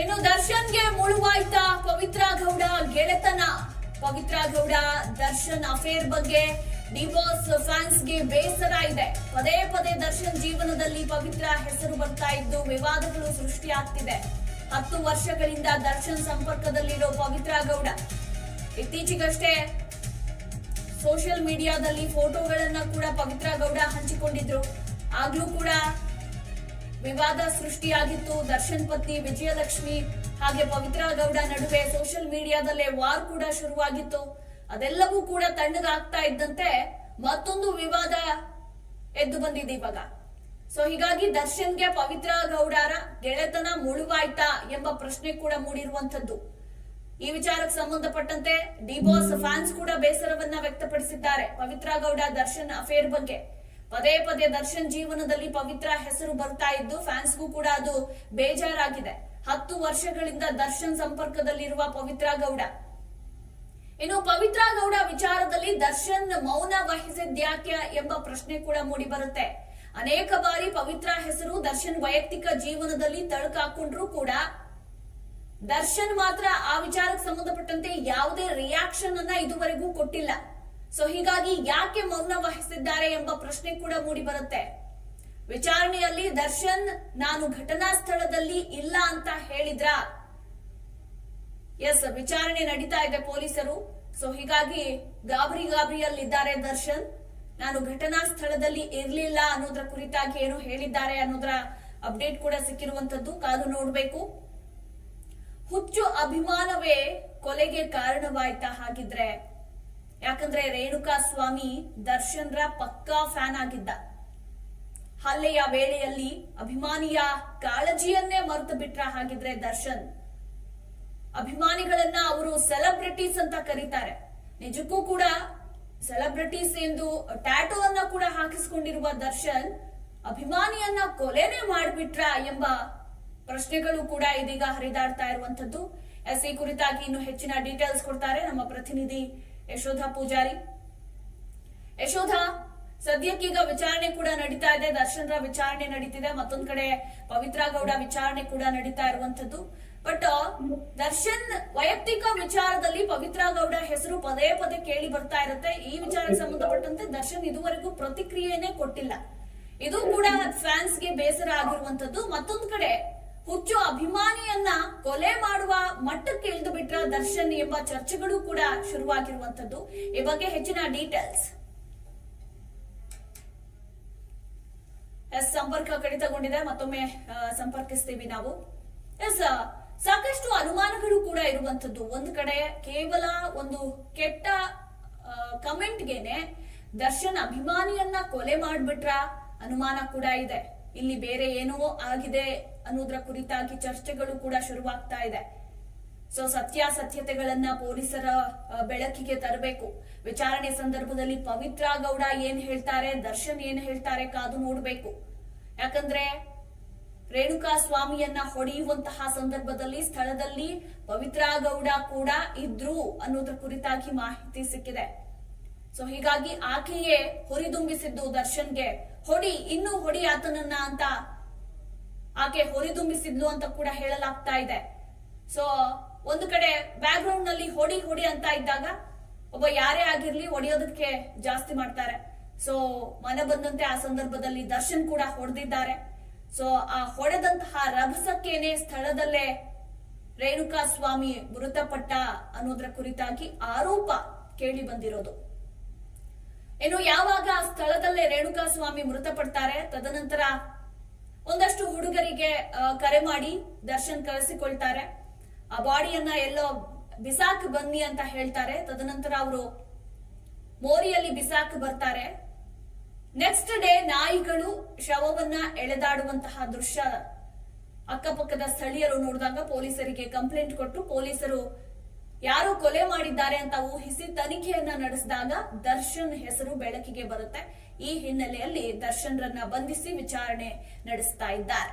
ಇನ್ನು ದರ್ಶನ್ಗೆ ಮುಳುವಾಯ್ತ ಪವಿತ್ರ ಗೌಡ ಗೆಳೆತನ. ಪವಿತ್ರ ಗೌಡ ದರ್ಶನ್ ಅಫೇರ್ ಬಗ್ಗೆ ಡಿವೋರ್ಸ್ ಫ್ಯಾನ್ಸ್ಗೆ ಬೇಸರ ಇದೆ. ಪದೇ ಪದೇ ದರ್ಶನ್ ಜೀವನದಲ್ಲಿ ಪವಿತ್ರ ಹೆಸರು ಬರ್ತಾ ಇದ್ದು ವಿವಾದಗಳು ಸೃಷ್ಟಿಯಾಗ್ತಿದೆ. ಹತ್ತು ವರ್ಷಗಳಿಂದ ದರ್ಶನ್ ಸಂಪರ್ಕದಲ್ಲಿರೋ ಪವಿತ್ರ ಗೌಡ. ಇತ್ತೀಚೆಗಷ್ಟೇ ಸೋಷಿಯಲ್ ಮೀಡಿಯಾದಲ್ಲಿ ಫೋಟೋಗಳನ್ನ ಕೂಡ ಪವಿತ್ರ ಗೌಡ ಹಂಚಿಕೊಂಡಿದ್ರು. ಆಗ್ಲೂ ಕೂಡ ವಿವಾದ ಸೃಷ್ಟಿಯಾಗಿತ್ತು. ದರ್ಶನ್ ಪತ್ನಿ ವಿಜಯಲಕ್ಷ್ಮಿ ಹಾಗೆ ಪವಿತ್ರ ಗೌಡ ನಡುವೆ ಸೋಷಿಯಲ್ ಮೀಡಿಯಾದಲ್ಲೇ ವಾರ್ ಕೂಡ ಶುರುವಾಗಿತ್ತು. ಅದೆಲ್ಲವೂ ಕೂಡ ತಣ್ಣಗಾಗ್ತಾ ಇದ್ದಂತೆ ಮತ್ತೊಂದು ವಿವಾದ ಎದ್ದು ಬಂದಿದೆ ಇವಾಗ. ಸೊ ಹೀಗಾಗಿ ದರ್ಶನ್ಗೆ ಪವಿತ್ರ ಗೌಡರ ಗೆಳೆತನ ಮುಳುವಾಯ್ತಾ ಎಂಬ ಪ್ರಶ್ನೆ ಕೂಡ ಮೂಡಿರುವಂತದ್ದು ಈ ವಿಚಾರಕ್ಕೆ ಸಂಬಂಧಪಟ್ಟಂತೆ ಡಿಬಾಸ್ ಫ್ಯಾನ್ಸ್ ಕೂಡ ಬೇಸರವನ್ನ ವ್ಯಕ್ತಪಡಿಸಿದ್ದಾರೆ. ಪವಿತ್ರ ಗೌಡ ದರ್ಶನ್ ಅಫೇರ್ ಬಗ್ಗೆ. ಪದೇ ಪದೇ ದರ್ಶನ್ ಜೀವನದಲ್ಲಿ ಪವಿತ್ರ ಹೆಸರು ಬರ್ತಾ ಇದ್ದು ಫ್ಯಾನ್ಸ್ಗೂ ಕೂಡ ಅದು ಬೇಜಾರಾಗಿದೆ. ಹತ್ತು ವರ್ಷಗಳಿಂದ ದರ್ಶನ್ ಸಂಪರ್ಕದಲ್ಲಿರುವ ಪವಿತ್ರ ಗೌಡ. ಇನ್ನು ಪವಿತ್ರ ಗೌಡ ವಿಚಾರದಲ್ಲಿ ದರ್ಶನ್ ಮೌನ ವಹಿಸಿದ್ಯಾಕೆ ಎಂಬ ಪ್ರಶ್ನೆ ಕೂಡ ಮೂಡಿ ಬರುತ್ತೆ. ಅನೇಕ ಬಾರಿ ಪವಿತ್ರ ಹೆಸರು ದರ್ಶನ್ ವೈಯಕ್ತಿಕ ಜೀವನದಲ್ಲಿ ತಳಕಾಕೊಂಡ್ರು ಕೂಡ ದರ್ಶನ್ ಮಾತ್ರ ಆ ವಿಚಾರಕ್ಕೆ ಸಂಬಂಧಪಟ್ಟಂತೆ ಯಾವುದೇ ರಿಯಾಕ್ಷನ್ ಅನ್ನ ಇದುವರೆಗೂ ಕೊಟ್ಟಿಲ್ಲ. ಸೊ ಹೀಗಾಗಿ ಯಾಕೆ ಮೌನ ವಹಿಸಿದ್ದಾರೆ ಎಂಬ ಪ್ರಶ್ನೆ ಕೂಡ ಮೂಡಿ ಬರುತ್ತೆ. ವಿಚಾರಣೆಯಲ್ಲಿ ದರ್ಶನ್, ನಾನು ಘಟನಾ ಸ್ಥಳದಲ್ಲಿ ಇಲ್ಲ ಅಂತ ಹೇಳಿದ್ರ? ಎಸ್ ವಿಚಾರಣೆ ನಡೀತಾ ಇದೆ ಪೊಲೀಸರು. ಸೊ ಹೀಗಾಗಿ ಗಾಬರಿ ಗಾಬರಿಯಲ್ಲಿದ್ದಾರೆ ದರ್ಶನ್. ನಾನು ಘಟನಾ ಸ್ಥಳದಲ್ಲಿ ಇರ್ಲಿಲ್ಲ ಅನ್ನೋದ್ರ ಕುರಿತಾಗಿ ಏನು ಹೇಳಿದ್ದಾರೆ ಅನ್ನೋದ್ರ ಅಪ್ಡೇಟ್ ಕೂಡ ಸಿಕ್ಕಿರುವಂತದ್ದು ಕಾದು ನೋಡ್ಬೇಕು. ಹುಚ್ಚು ಅಭಿಮಾನವೇ ಕೊಲೆಗೆ ಕಾರಣವಾಯ್ತಾ ಹಾಗಿದ್ರೆ. ಯಾಕಂದ್ರೆ ರೇಣುಕಾ ಸ್ವಾಮಿ ದರ್ಶನ್ರ ಪಕ್ಕಾ ಫ್ಯಾನ್ ಆಗಿದ್ದ. ಹಲ್ಲೆಯ ವೇಳೆಯಲ್ಲಿ ಅಭಿಮಾನಿಯ ಕಾಳಜಿಯನ್ನೇ ಮರೆತು ಬಿಟ್ರ ಹಾಗಿದ್ರೆ ದರ್ಶನ್. ಅಭಿಮಾನಿಗಳನ್ನ ಅವರು ಸೆಲೆಬ್ರಿಟೀಸ್ ಅಂತ ಕರೀತಾರೆ. ನಿಜಕ್ಕೂ ಕೂಡ ಸೆಲೆಬ್ರಿಟೀಸ್ ಎಂದು ಟ್ಯಾಟೋ ಅನ್ನ ಕೂಡ ಹಾಕಿಸಿಕೊಂಡಿರುವ ದರ್ಶನ್ ಅಭಿಮಾನಿಯನ್ನ ಕೊಲೆನೇ ಮಾಡಿಬಿಟ್ರ ಎಂಬ ಪ್ರಶ್ನೆಗಳು ಕೂಡ ಇದೀಗ ಹರಿದಾಡ್ತಾ ಇರುವಂತದ್ದು ಎಸ್ ಈ ಕುರಿತಾಗಿ ಇನ್ನು ಹೆಚ್ಚಿನ ಡೀಟೇಲ್ಸ್ ಕೊಡ್ತಾರೆ ನಮ್ಮ ಪ್ರತಿನಿಧಿ ಯಶೋಧ ಪೂಜಾರಿ. ಯಶೋಧ, ಸದ್ಯಕ್ಕೀಗ ವಿಚಾರಣೆ ಕೂಡ ನಡೀತಾ ಇದೆ, ದರ್ಶನ್ರ ವಿಚಾರಣೆ ನಡೀತಿದೆ, ಮತ್ತೊಂದ್ ಕಡೆ ಪವಿತ್ರ ಗೌಡ ವಿಚಾರಣೆ ಕೂಡ ನಡೀತಾ ಇರುವಂತದ್ದು ಬಟ್, ದರ್ಶನ್ ವೈಯಕ್ತಿಕ ವಿಚಾರದಲ್ಲಿ ಪವಿತ್ರ ಗೌಡ ಹೆಸರು ಪದೇ ಪದೇ ಕೇಳಿ ಬರ್ತಾ ಇರುತ್ತೆ. ಈ ವಿಚಾರಕ್ಕೆ ಸಂಬಂಧಪಟ್ಟಂತೆ ದರ್ಶನ್ ಇದುವರೆಗೂ ಪ್ರತಿಕ್ರಿಯೆನೇ ಕೊಟ್ಟಿಲ್ಲ. ಇದು ಕೂಡ ಫ್ಯಾನ್ಸ್ಗೆ ಬೇಸರ ಆಗಿರುವಂತದ್ದು ಮತ್ತೊಂದ್ ಕಡೆ ಹುಚ್ಚು ಅಭಿಮಾನಿಯನ್ನ ಕೊಲೆ ಮಾಡುವ ಮಟ್ಟಕ್ಕೆ ಇಳಿದು ದರ್ಶನ್ ಎಂಬ ಚರ್ಚೆಗಳು ಕೂಡ ಶುರುವಾಗಿರುವಂತದ್ದು ಈ ಬಗ್ಗೆ ಹೆಚ್ಚಿನ ಡೀಟೇಲ್ಸ್. ಎಸ್, ಸಂಪರ್ಕ ಕಡಿತಗೊಂಡಿದೆ. ಮತ್ತೊಮ್ಮೆ ಸಂಪರ್ಕಿಸ್ತೀವಿ ನಾವು. ಎಸ್ ಸಾಕಷ್ಟು ಅನುಮಾನಗಳು ಕೂಡ ಇರುವಂತದ್ದು ಒಂದು ಕಡೆ ಕೇವಲ ಒಂದು ಕೆಟ್ಟ ಕಮೆಂಟ್ಗೆನೆ ದರ್ಶನ್ ಅಭಿಮಾನಿಯನ್ನ ಕೊಲೆ ಮಾಡ್ಬಿಟ್ರ ಅನುಮಾನ ಕೂಡ ಇದೆ. ಇಲ್ಲಿ ಬೇರೆ ಏನೋ ಆಗಿದೆ ಅನ್ನೋದ್ರ ಕುರಿತಾಗಿ ಚರ್ಚೆಗಳು ಕೂಡ ಶುರುವಾಗ್ತಾ ಇದೆ. ಸೊ ಸತ್ಯಾಸತ್ಯತೆಗಳನ್ನ ಪೊಲೀಸರ ಬೆಳಕಿಗೆ ತರಬೇಕು. ವಿಚಾರಣೆ ಸಂದರ್ಭದಲ್ಲಿ ಪವಿತ್ರ ಗೌಡ ಏನ್ ಹೇಳ್ತಾರೆ, ದರ್ಶನ್ ಏನ್ ಹೇಳ್ತಾರೆ ಕಾದು ನೋಡ್ಬೇಕು. ಯಾಕಂದ್ರೆ ರೇಣುಕಾ ಸ್ವಾಮಿಯನ್ನ ಹೊಡೆಯುವಂತಹ ಸಂದರ್ಭದಲ್ಲಿ, ಸ್ಥಳದಲ್ಲಿ ಪವಿತ್ರ ಗೌಡ ಕೂಡ ಇದ್ರು ಅನ್ನೋದ್ರ ಕುರಿತಾಗಿ ಮಾಹಿತಿ ಸಿಕ್ಕಿದೆ. ಸೊ ಹೀಗಾಗಿ ಆಕೆಯೇ ಹುರಿದುಂಬಿಸಿದ್ದು ದರ್ಶನ್ಗೆ, ಹೊಡಿ, ಇನ್ನೂ ಹೊಡಿ ಆತನನ್ನ ಅಂತ ಆಕೆ ಹೊರಿದುಂಬಿಸಿದ್ಲು ಅಂತ ಕೂಡ ಹೇಳಲಾಗ್ತಾ ಇದೆ. ಸೊ ಒಂದು ಕಡೆ ಬ್ಯಾಕ್ನಲ್ಲಿ ಹೊಡಿ ಹೊಡಿ ಅಂತ ಇದ್ದಾಗ ಒಬ್ಬ ಯಾರೇ ಆಗಿರ್ಲಿ ಹೊಡೆಯೋದಕ್ಕೆ ಜಾಸ್ತಿ ಮಾಡ್ತಾರೆ. ಸೊ ಮನೆ ಬಂದಂತೆ ಆ ಸಂದರ್ಭದಲ್ಲಿ ದರ್ಶನ್ ಕೂಡ ಹೊಡೆದಿದ್ದಾರೆ. ಸೊ ಆ ಹೊಡೆದಂತಹ ರಭಸಕ್ಕೇನೆ ಸ್ಥಳದಲ್ಲೇ ರೇಣುಕಾ ಸ್ವಾಮಿ ಮೃತಪಟ್ಟ ಅನ್ನೋದ್ರ ಕುರಿತಾಗಿ ಆರೋಪ ಕೇಳಿ ಬಂದಿರೋದು. ಇನ್ನು ಯಾವಾಗ ಆ ಸ್ಥಳದಲ್ಲೇ ರೇಣುಕಾ ಸ್ವಾಮಿ ಮೃತಪಡ್ತಾರೆ, ತದನಂತರ ಒಂದಷ್ಟು ಹುಡುಗರಿಗೆ ಕರೆ ಮಾಡಿ ದರ್ಶನ್ ಕರೆಸಿಕೊಳ್ತಾರೆ. ಆ ಬಾಡಿಯನ್ನ ಎಲ್ಲೋ ಬಿಸಾಕ್ ಬನ್ನಿ ಅಂತ ಹೇಳ್ತಾರೆ. ತದನಂತರ ಅವರು ಮೋರಿಯಲ್ಲಿ ಬಿಸಾಕ್ ಬರ್ತಾರೆ. ನೆಕ್ಸ್ಟ್ ಡೇ ನಾಯಿಗಳು ಶವವನ್ನ ಎಳೆದಾಡುವಂತಹ ದೃಶ್ಯ ಅಕ್ಕಪಕ್ಕದ ಸ್ಥಳೀಯರು ನೋಡಿದಾಗ ಪೊಲೀಸರಿಗೆ ಕಂಪ್ಲೇಂಟ್ ಕೊಟ್ಟು ಪೊಲೀಸರು ಯಾರು ಕೊಲೆ ಮಾಡಿದ್ದಾರೆ ಅಂತ ಊಹಿಸಿ ತನಿಖೆಯನ್ನ ನಡೆಸಿದಾಗ ದರ್ಶನ್ ಹೆಸರು ಬೆಳಕಿಗೆ ಬರುತ್ತೆ. ಈ ಹಿನ್ನೆಲೆಯಲ್ಲಿ ದರ್ಶನ್ರನ್ನ ಬಂಧಿಸಿ ವಿಚಾರಣೆ ನಡೆಸ್ತಾ ಇದ್ದಾರೆ.